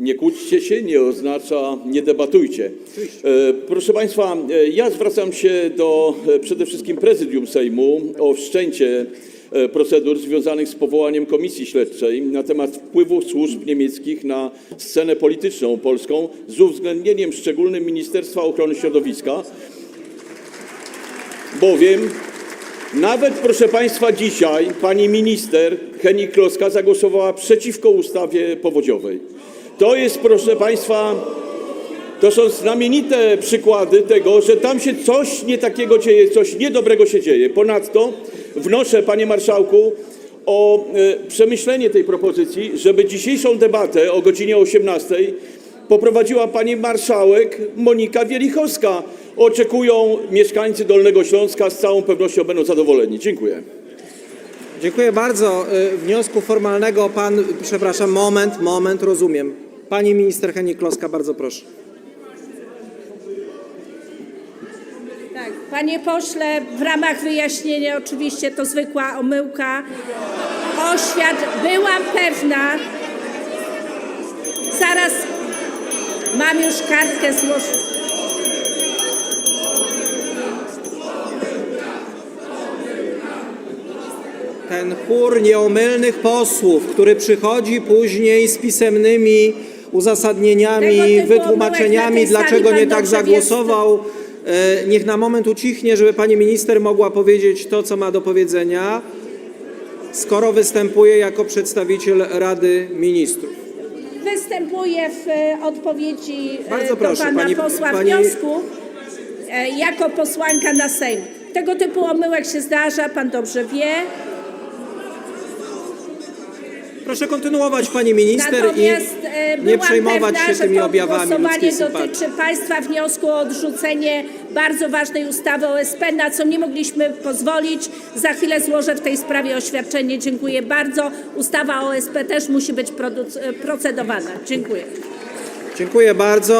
nie kłóćcie się nie oznacza nie debatujcie. E, Proszę Państwa, e, ja zwracam się do e, przede wszystkim Prezydium Sejmu o wszczęcie procedur związanych z powołaniem komisji śledczej na temat wpływu służb niemieckich na scenę polityczną polską z uwzględnieniem szczególnym Ministerstwa Ochrony Środowiska, bowiem nawet, proszę Państwa, dzisiaj pani minister Heni Kloska zagłosowała przeciwko ustawie powodziowej. To jest, proszę Państwa, to są znamienite przykłady tego, że tam się coś nie takiego dzieje, coś niedobrego się dzieje. Ponadto wnoszę, panie marszałku, o e, przemyślenie tej propozycji, żeby dzisiejszą debatę o godzinie 18 poprowadziła pani marszałek Monika Wielichowska. Oczekują mieszkańcy Dolnego Śląska, z całą pewnością będą zadowoleni. Dziękuję. Dziękuję bardzo. Y, Wniosku formalnego pan, przepraszam, moment, moment, rozumiem. Pani minister Henik Kloska, bardzo proszę. Tak, panie pośle, w ramach wyjaśnienia oczywiście to zwykła omyłka. Oświat, byłam pewna. Zaraz mam już kartkę złożoną. Ten chór nieomylnych posłów, który przychodzi później z pisemnymi uzasadnieniami, wytłumaczeniami, dlaczego nie tak zagłosował, e, niech na moment ucichnie, żeby pani minister mogła powiedzieć to, co ma do powiedzenia, skoro występuje jako przedstawiciel Rady Ministrów. Występuję w e, odpowiedzi e, Bardzo do proszę, pana pani- posła pani- wniosku jako posłanka na Sejm. Tego typu omyłek się zdarza, pan dobrze wie. Proszę kontynuować, pani minister, Natomiast e, i nie byłam przejmować pewna, się że tymi to objawami głosowanie ludzkiej sympatii. dotyczy państwa wniosku o odrzucenie bardzo ważnej ustawy o SP, na co nie mogliśmy pozwolić. Za chwilę złożę w tej sprawie oświadczenie. Dziękuję bardzo. Ustawa o SP też musi być produc- procedowana. Dziękuję. Dziękuję bardzo.